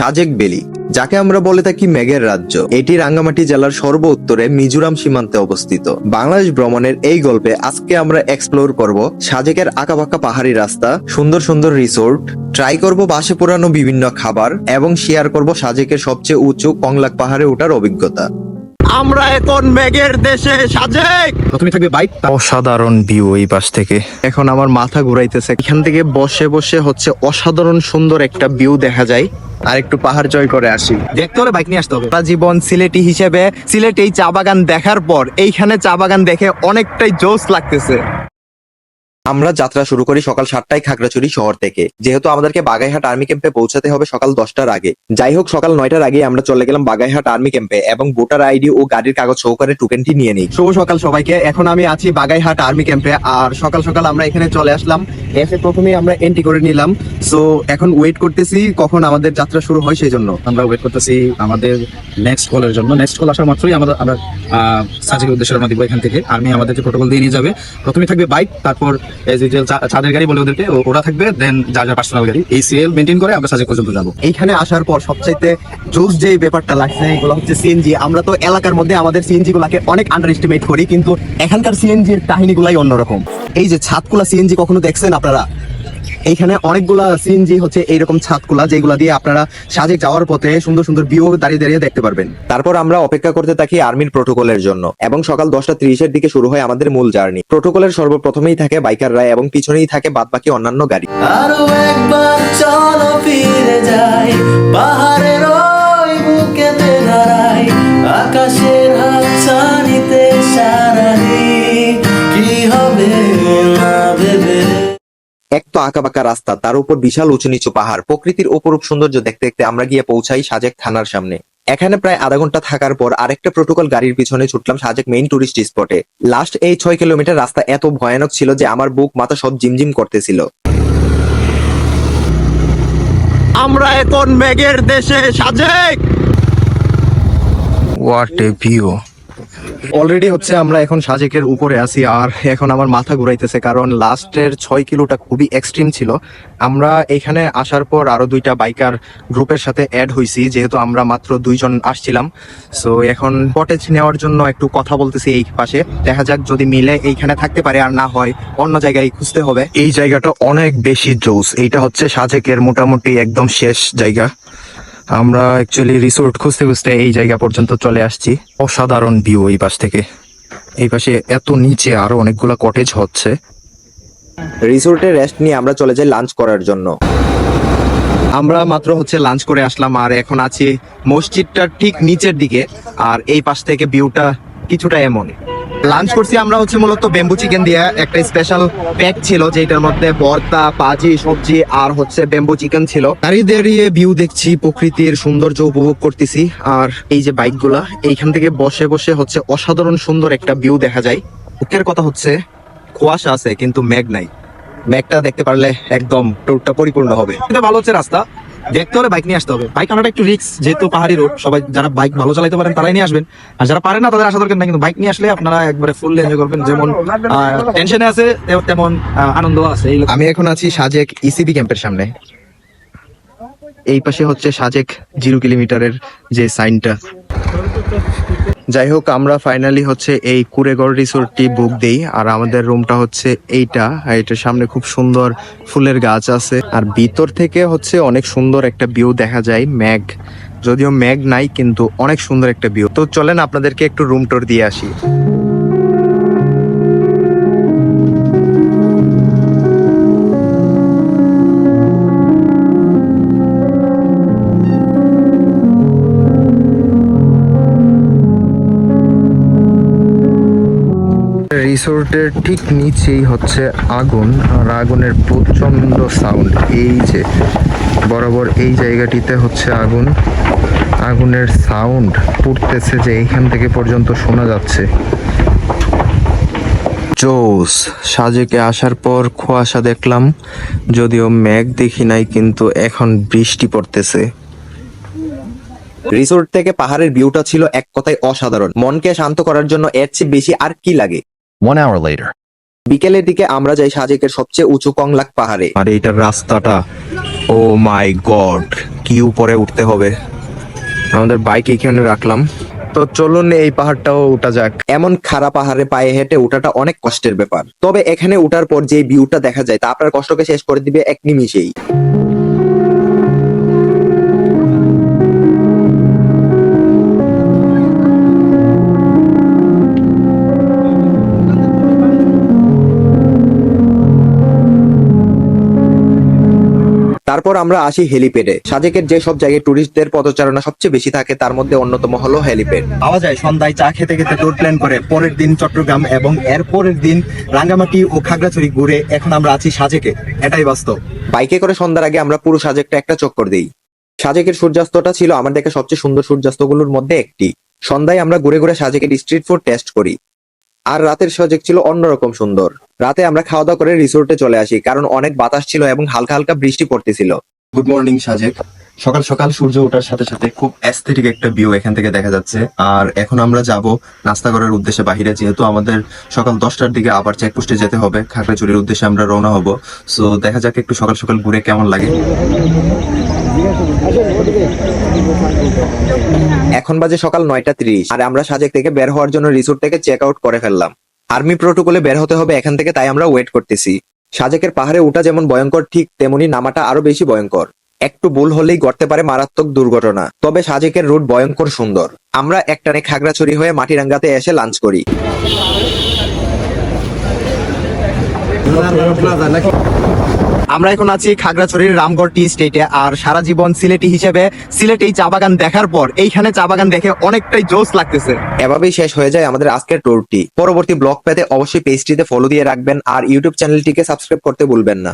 সাজেক বেলি, যাকে আমরা বলে থাকি মেঘের রাজ্য। এটি রাঙ্গামাটি জেলার সর্ব উত্তরে মিজোরাম সীমান্তে অবস্থিত। বাংলাদেশ ভ্রমণের এই গল্পে আজকে আমরা এক্সপ্লোর করব সাজেকের আঁকাবাঁকা পাহাড়ি রাস্তা, সুন্দর সুন্দর রিসোর্ট ট্রাই করব বাসে পোড়ানো বিভিন্ন খাবার, এবং শেয়ার করব সাজেকের সবচেয়ে উঁচু কংলাক পাহাড়ে ওঠার অভিজ্ঞতা। আমরা এখন মেঘের দেশে সাজেক। প্রথমে থাকবে বাইক? অসাধারণ ভিউ এই পাশ থেকে। এখন আমার মাথা ঘুরাইতেছে। এখান থেকে বসে বসে হচ্ছে অসাধারণ সুন্দর একটা ভিউ দেখা যায়। আর একটু পাহাড় জয় করে আসি। দেখতে হলে বাইক নিয়ে আসতে হবে। জীবন সিলেটি হিসেবে সিলেটে এই চা বাগান দেখার পর এইখানে চা বাগান দেখে অনেকটাই জোস লাগতেছে। আমরা যাত্রা শুরু করি সকাল সাতটায় খাগড়াছড়ি শহর থেকে। যেহেতু আমাদেরকে বাগাইহাট আর্মি ক্যাম্পে পৌঁছাতে হবে সকাল দশটার আগে। যাই হোক সকাল নয়টার আগে আমরা চলে গেলাম বাগাইহাট আর্মি ক্যাম্পে এবং ভোটার আইডি ও গাড়ির কাগজ সহকারে টোকেনটি নিয়ে নিই। শুভ সকাল সবাইকে এখন আমি আছি বাগাইহাট আর্মি ক্যাম্পে আর সকাল সকাল আমরা এখানে চলে আসলাম। এসে প্রথমেই আমরা এন্ট্রি করে নিলাম। সো এখন ওয়েট করতেছি কখন আমাদের যাত্রা শুরু হয় সেই জন্য। আমরা ওয়েট করতেছি আমাদের নেক্সট কলের জন্য। নেক্সট কল আসা মাত্রই আমরা আমরা আহ, সাজেকের উদ্দেশ্যে রওনা দিব এখান থেকে। আর্মি আমাদেরকে প্রোটোকল দিয়ে নিয়ে যাবে। প্রথমে থাকবে বাইক তারপর এই মেনটেন করে আমরা যাব। এইখানে আসার পর যে ব্যাপারটা লাগছে হচ্ছে সিএনজি আমরা তো এলাকার মধ্যে আমাদের সিএনজি গুলাকে অনেক করি, কিন্তু এখানকার এই যে সিএনজি কখনো দেখছেন আপনারা? এইখানে অনেকগুলা সিএনজি হচ্ছে এইরকম ছাদগুলা যেগুলা দিয়ে আপনারা সাজে যাওয়ার পথে সুন্দর সুন্দর ভিউ দাঁড়িয়ে দাঁড়িয়ে দেখতে পারবেন। তারপর আমরা অপেক্ষা করতে থাকি আর্মির প্রোটোকলের জন্য এবং সকাল দশটা ত্রিশের দিকে শুরু হয় আমাদের মূল জার্নি। প্রোটোকলের সর্বপ্রথমেই থাকে বাইকাররা এবং পিছনেই থাকে বাদবাকি অন্যান্য গাড়ি। আরও একবার চলো ফিরে যাই এক তো আঁকাবাঁকা রাস্তা তার উপর বিশাল উঁচু নিচু পাহাড় প্রকৃতির অপরূপ সৌন্দর্য দেখতে দেখতে আমরা গিয়ে পৌঁছাই সাজেক থানার সামনে। এখানে প্রায় আধা ঘণ্টা থাকার পর আরেকটা প্রোটোকল গাড়ির পিছনে ছুটলাম সাজেক মেইন টুরিস্ট স্পটে লাস্ট এই ছয় কিলোমিটার রাস্তা এত ভয়ানক ছিল যে আমার বুক মাথা সব জিমজিম করতেছিল। আমরা এখন মেঘের দেশে Sajek! What a view already হচ্ছে আমরা এখন সাজেকের উপরে আছি আর এখন আমার মাথা ঘুরাইতেছে, কারণ লাস্টের ছয় কিলোটা খুবই এক্সট্রিম ছিল। আমরা এখানে আসার পর আরও দুইটা বাইকার গ্রুপের সাথে অ্যাড হয়েছি যেহেতু আমরা মাত্র দুইজন আসছিলাম। সো এখন কটেজ নেওয়ার জন্য একটু কথা বলতেছি এই পাশে। দেখা যাক যদি মিলে এইখানে থাকতে পারে, আর না হয় অন্য জায়গায় খুঁজতে হবে। এই জায়গাটা অনেক বেশি জোস, এইটা হচ্ছে সাজেকের মোটামুটি একদম শেষ জায়গা। আমরা অ্যাকচুয়ালি রিসোর্ট খুঁজতে খুঁজতে এই জায়গা পর্যন্ত চলে আসছি। অসাধারণ ভিউ এই পাশ থেকে। এই পাশে এত নিচে আরও অনেকগুলা কটেজ হচ্ছে। রিসোর্টে রেস্ট নিয়ে আমরা চলে যাই লাঞ্চ করার জন্য। আমরা মাত্র হচ্ছে লাঞ্চ করে আসলাম আর এখন আছি মসজিদটার ঠিক নিচের দিকে। আর এই পাশ থেকে ভিউটা কিছুটা এমন লাঞ্চ করছি আমরা হচ্ছে মূলত বেম্বু চিকেন দিয়ে। একটা স্পেশাল প্যাক ছিল যেটার মধ্যে ভর্তা, পাজি, সবজি আর হচ্ছে বেম্বু চিকেন ছিল। দাঁড়িয়ে দাঁড়িয়ে ভিউ দেখছি, প্রকৃতির সৌন্দর্য উপভোগ করতেছি। আর এই যে বাইকগুলা এইখান থেকে বসে বসে হচ্ছে অসাধারণ সুন্দর একটা ভিউ দেখা যায়। দুঃখের কথা হচ্ছে, কুয়াশা আছে, কিন্তু মেঘ নাই। ম্যাকটা দেখতে পারলে একদম ট্যুরটা পরিপূর্ণ হবে। এটা ভালো হচ্ছে রাস্তা। দেখতে হলে বাইক নিয়ে আসতে হবে। বাইক আনাটা একটু রিক্স যেহেতু পাহাড়ি রোড সবাই যারা বাইক ভালো চালাতে পারেন তারাই নিয়ে আসবেন। আর যারা পারেন না, তাদের আসা দরকার না কিন্তু বাইক নিয়ে আসলে আপনারা একবারে ফুল এনজয় করবেন। যেমন টেনশনে আছে তেমন আনন্দ আছে আমি এখন আছি সাজেক ইসিবি ক্যাম্পের সামনে। এই পাশে হচ্ছে সাজেক জিরো কিলোমিটারের যে সাইনটা যাই হোক আমরা ফাইনালি হচ্ছে এই কুড়েগড় রিসোর্টটি বুক দিই, আর আমাদের রুমটা হচ্ছে এইটা এইটার এটার সামনে খুব সুন্দর ফুলের গাছ আছে, আর ভিতর থেকে হচ্ছে অনেক সুন্দর একটা ভিউ দেখা যায় ম্যাগ যদিও ম্যাগ নাই, কিন্তু অনেক সুন্দর একটা ভিউ তো চলেন, আপনাদেরকে একটু রুম টোর দিয়ে আসি। রিসোর্টের ঠিক নিচেই হচ্ছে আগুন, আর আগুনের প্রচণ্ড সাউন্ড এই যে, বরাবর এই জায়গাটিতে হচ্ছে আগুন। আগুনের সাউন্ড পড়তেছে যে এইখান থেকে পর্যন্ত শোনা যাচ্ছে। জোস, সাজেকে আসার পর কুয়াশা দেখলাম, যদিও মেঘ দেখি নাই, কিন্তু এখন বৃষ্টি পড়তেছে। রিসোর্ট থেকে পাহাড়ের ভিউটা ছিল এক কথায় অসাধারণ। মনকে শান্ত করার জন্য এর চেয়ে বেশি আর কি লাগে? One hour later. বিকেলের দিকে আমরা যাই সাজেকের সবচেয়ে উঁচু কংলাক পাহাড়ে। আর এইটার রাস্তাটা ও মাই গড কি উপরে উঠতে হবে? আমাদের বাইক এখানে রাখলাম। তো চলুন এই পাহাড়টাও উঠা যাক। এমন খারাপ পাহাড়ে পায়ে হেঁটে ওঠাটা অনেক কষ্টের ব্যাপার। তবে এখানে ওঠার পর যে ভিউটা দেখা যায় তা আপনার কষ্টকে শেষ করে দিবে এক নিমিষেই। তারপর আমরা আসি হেলিপ্যাডে। সাজেকের যে সব জায়গায় টুরিস্টদের পদচারণা সবচেয়ে বেশি থাকে, তার মধ্যে অন্যতম হলো হেলিপ্যাড। পাওয়া যায় সন্ধ্যায় চা খেতে খেতে ট্যুর প্ল্যান করে, পরের দিন চট্টগ্রাম এবং এর পরের দিন রাঙ্গামাটি ও খাগড়াছড়ি ঘুরে এখন আমরা আছি সাজেকে। এটাই বাস্তব। বাইকে করে সন্ধ্যার আগে আমরা পুরো সাজেকটা একটা চক্কর দিই। সাজেকের সূর্যাস্তটা ছিল আমার সবচেয়ে সুন্দর সূর্যাস্তগুলোর মধ্যে একটি। সন্ধ্যায় আমরা ঘুরে ঘুরে সাজেকের স্ট্রিট ফুড টেস্ট করি। আর রাতের সজেক ছিল অন্যরকম সুন্দর। রাতে আমরা খাওয়া দাওয়া করে রিসোর্টে চলে আসি, কারণ অনেক বাতাস ছিল এবং হালকা হালকা বৃষ্টি পড়তেছিল। Good morning Sajek. সকাল সকাল সূর্য ওঠার সাথে সাথে খুব অ্যাস্থেটিক একটা ভিউ এখান থেকে দেখা যাচ্ছে। আর এখন আমরা যাব নাস্তা করার উদ্দেশ্যে বাহিরে, যেহেতু আমাদের সকাল দশটার দিকে আবার চেকপোস্টে যেতে হবে। খাগড়াছড়ির উদ্দেশ্যে আমরা রওনা হব। সো দেখা যাক একটু সকাল সকাল ঘুরে কেমন লাগে। এখন বাজে সকাল নয়টা ত্রিশ, আর আমরা সাজেক থেকে বের হওয়ার জন্য রিসোর্ট থেকে চেক আউট করে ফেললাম। আর্মি প্রোটোকলে বের হতে হবে এখান থেকে, তাই আমরা ওয়েট করতেছি। সাজেকের পাহাড়ে ওঠা যেমন ভয়ঙ্কর, ঠিক তেমনি নামাটা আরও বেশি ভয়ঙ্কর। একটু ভুল হলেই ঘটতে পারে মারাত্মক দুর্ঘটনা, তবে সাজেকের রুট ভয়ঙ্কর সুন্দর। আমরা একটানে খাগড়াছড়ি হয়ে মাটিরাঙ্গাতে এসে লাঞ্চ করি। আমরা এখন আছি খাগড়াছড়ির রামগড় টি স্টেটে, আর সারা জীবন সিলেটি হিসেবে সিলেট এই চা বাগান দেখার পর এইখানে চা বাগান দেখে অনেকটাই জোস লাগতেছে। এভাবেই শেষ হয়ে যায় আমাদের আজকের ট্যুরটি পরবর্তী ব্লগ পেতে অবশ্যই পেজটিতে ফলো দিয়ে রাখবেন, আর ইউটিউব চ্যানেলটিকে সাবস্ক্রাইব করতে ভুলবেন না।